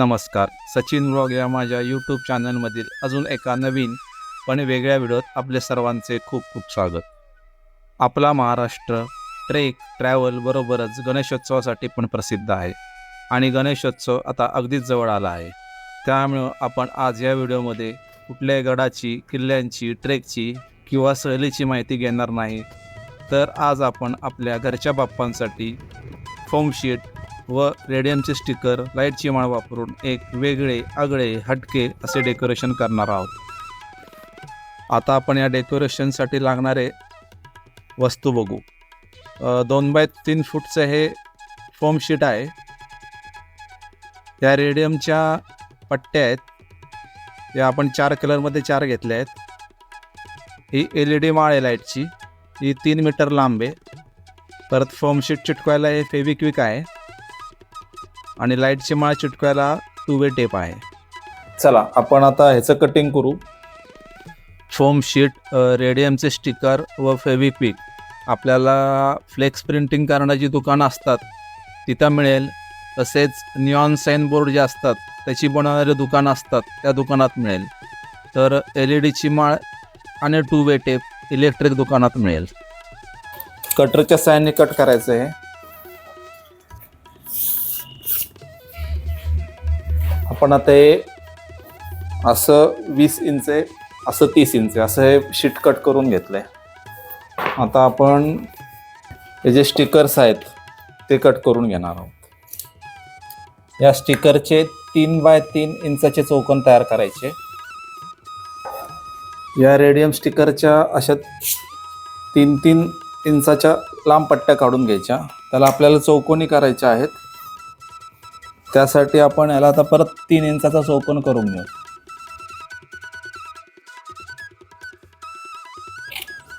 नमस्कार. सचिन ब्लॉग या माझ्या यूट्यूब चॅनलमधील अजून एका नवीन पण वेगळ्या व्हिडिओत आपले सर्वांचे खूप खूप स्वागत. आपला महाराष्ट्र ट्रेक ट्रॅव्हल बरोबरच गणेशोत्सवासाठी पण प्रसिद्ध आहे आणि गणेशोत्सव आता अगदीच जवळ आला आहे. त्यामुळं आपण आज या व्हिडिओमध्ये कुठल्याही गडाची किल्ल्यांची ट्रेकची किंवा सहलीची माहिती घेणार नाही. तर आज आपण आपल्या घरच्या बाप्पांसाठी फोमशीट व रेडियमचे स्टिकर लाईटची माळ वापरून एक वेगळे आगळे हटके असे डेकोरेशन करणार आहोत. आता आपण या डेकोरेशनसाठी लागणारे वस्तू बघू. दोन बाय तीन फूटचं हे फोम शीट आहे. या रेडियमच्या पट्ट्या आहेत. या आपण चार कलरमध्ये चार घेतल्या आहेत. ही एल ई डी माळ आहे लाईटची. ही तीन मीटर लांब आहे. परत फोमशीट चिटकवायला हे फेविक्विक आहे. आणि लाईटची माळ चिटकवायला टू वे टेप आहे. चला आपण आता ह्याचं कटिंग करू. फोम शीट रेडियमचे स्टिकर व फेविक्विक आपल्याला फ्लेक्स प्रिंटिंग करण्याची दुकानं असतात तिथं मिळेल. तसेच निऑन साईन बोर्ड जे असतात त्याची बनवणारी दुकानं असतात त्या दुकानात मिळेल. तर एल ई डीची माळ आणि टू वे टेप इलेक्ट्रिक दुकानात मिळेल. कटरच्या साह्याने कट करायचं आहे आपण आता हे असं वीस इंच असं तीस इंच असं हे शीट कट करून घेतलंय. आता आपण हे जे स्टिकर्स आहेत ते कट करून घेणार आहोत. या स्टिकरचे तीन बाय तीन इंचाचे चौकोन तयार करायचे. या रेडियम स्टिकरच्या अशा तीन तीन इंचाच्या लांब पट्ट्या काढून घ्यायच्या. त्याला आपल्याला चौकोनी करायच्या आहेत. त्यासाठी आपण याला आता परत तीन इंचाचा चौकोन करून घेऊ.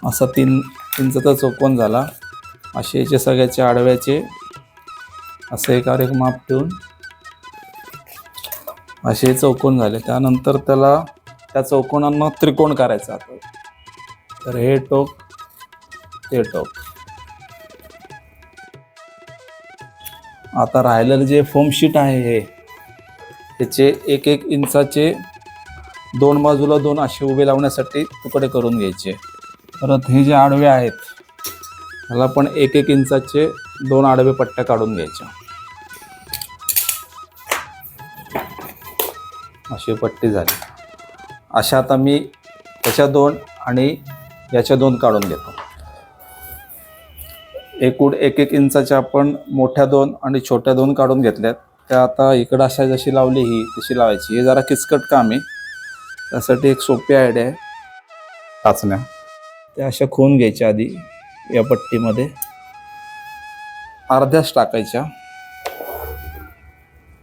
असा तीन इंचाचा चौकोन झाला. असे याचे सगळ्याचे आडव्याचे असे एकावर एक माप ठेवून असे चौकोन झाले. त्यानंतर त्याला त्या चौकोनांना त्रिकोण करायचा आता तर हे टोक ते टोक. आता राहिलेलं जे फोमशीट आहे हे त्याचे एक एक इंचाचे दोन बाजूला दोन असे उभे लावण्यासाठी तुकडे करून घ्यायचे. परत हे जे आडवे आहेत ह्याला पण एक एक इंचाचे दोन आडवे पट्ट्या काढून घ्यायच्या. अशी पट्टी झाली. अशा आता मी त्याच्या दोन आणि याच्या दोन काढून घेतो. एकूण एक एक इंचाच्या आपण मोठ्या दोन आणि छोट्या दोन काढून घेतल्यात. त्या आता इकडं अशा जशी लावली ही तशी लावायची. हे जरा किचकट काम आहे. त्यासाठी एक सोपी आयडिया आहे. टाचण्या त्या अशा खोन घ्यायच्या आधी या पट्टीमध्ये. अर्ध्याच टाकायच्या.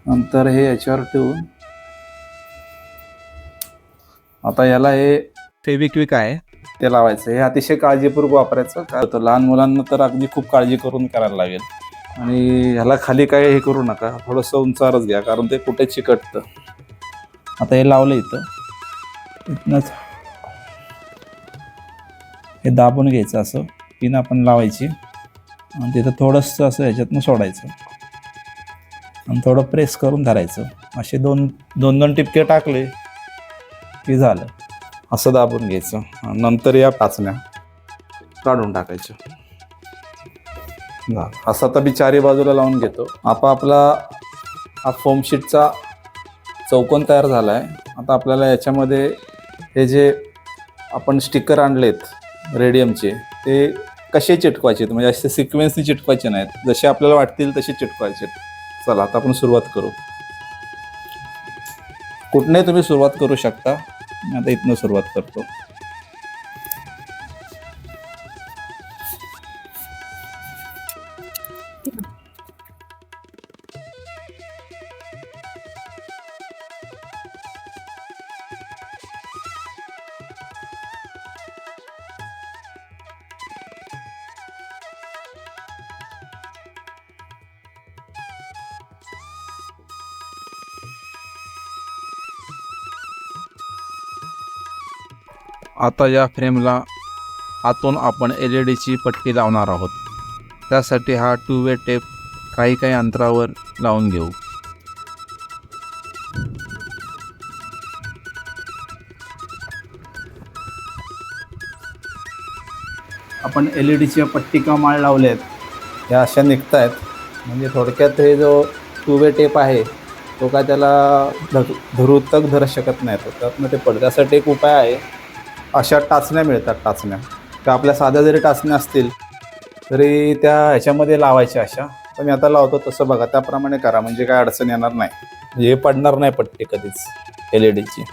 नंतर हे याच्यावर ठेवून. आता याला हे फेविक्विक आहे. ते लावायचं. हे अतिशय काळजीपूर्वक वापरायचं. काय होतं लहान मुलांना तर अगदी खूप काळजी करून करायला लागेल. आणि ह्याला खाली काय हे करू नका. थोडंसं उंचारच घ्या कारण ते कुठे चिकटतं. आता हे लावलं इथं. इथनंच हे दाबून घ्यायचं असं. पिन आपण लावायची. आणि तिथं थोडंसं असं ह्याच्यातनं सोडायचं. आणि थोडं प्रेस करून धरायचं. असे दोन दोन दोन टिपके टाकले की झालं. असं दाबून घ्यायचं. नंतर या टाचण्या काढून टाकायच्या झालं. असं तर मी चारी बाजूला लावून घेतो. आता आपला हा फोम शीटचा चौकोन तयार झाला आहे आता आपल्याला याच्यामध्ये हे जे आपण स्टिकर आणलेत रेडियमचे ते कसे चिटकवायचे? आहेत? म्हणजे असे सिक्वेन्सनी चिटकवायचे नाहीत. जसे आपल्याला वाटतील तसे चिटकवायचे. चला आता आपण सुरुवात करू. कुठनंही तुम्ही सुरुवात करू शकता? आता इथनं सुरुवात करतो. आता या फ्रेमला आतून आपण एल ई डीची पट्टी लावणार आहोत. त्यासाठी हा टू वे टेप काही काही अंतरावर लावून घेऊ. आपण एल ई डीच्या पट्टिका माळ लावल्या आहेत या अशा निघत आहेत म्हणजे थोडक्यात हे जो टू वे टेप आहे तो काय त्याला धरू तक धरू शकत नाही तो त्यातनं ते पडण्यासाठी एक उपाय आहे. अशा टाचण्या मिळतात टाचण्या. त्या आपल्या साध्या जरी टाचण्या असतील तरी त्या ह्याच्यामध्ये लावायच्या अशा. तर मी आता लावतो तसं बघा त्याप्रमाणे करा म्हणजे काय अडचण येणार नाही. म्हणजे हे पडणार नाही पट्टी कधीच एल ई डीची.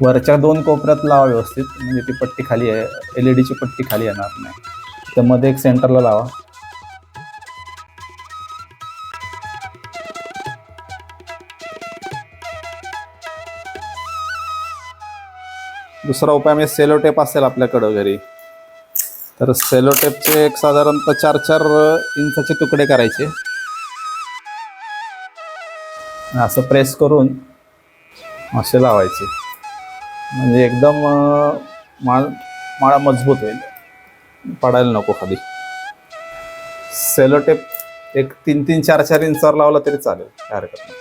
वरच्या दोन कोपऱ्यात लावा व्यवस्थित म्हणजे ती पट्टी खाली आहे एल ई डीची पट्टी खाली येणार नाही. त्यामध्ये एक सेंटरला लावा. दुसरा उपाय म्हणजे सेलो टेप असेल आपल्याकडं घरी. तर सेलो टेपचे एक साधारणतः चार चार इंचाचे तुकडे करायचे. असं प्रेस करून असे लावायचे. म्हणजे एकदम माळ माळा मजबूत होईल. पडायला नको खाली. सेलो टेप एक तीन तीन चार चार इंचावर लावला तरी चालेल. काय हरकत नाही.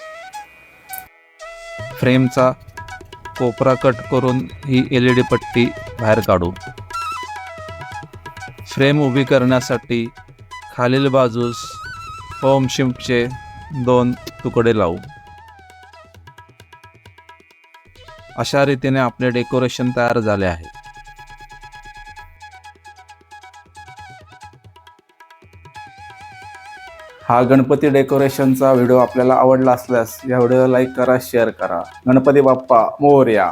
फ्रेमचा कोपरा कट करून ही एल ई डी पट्टी बाहेर काढू. फ्रेम उभी करण्यासाठी खालील बाजूस होम शिम्पचे दोन तुकडे लावू. अशा रीतीने आपले डेकोरेशन तयार झाले आहे. हा गणपती डेकोरेशनचा व्हिडिओ आपल्याला आवडला असल्यास या व्हिडिओला लाईक करा शेअर करा. गणपती बाप्पा मोर्या.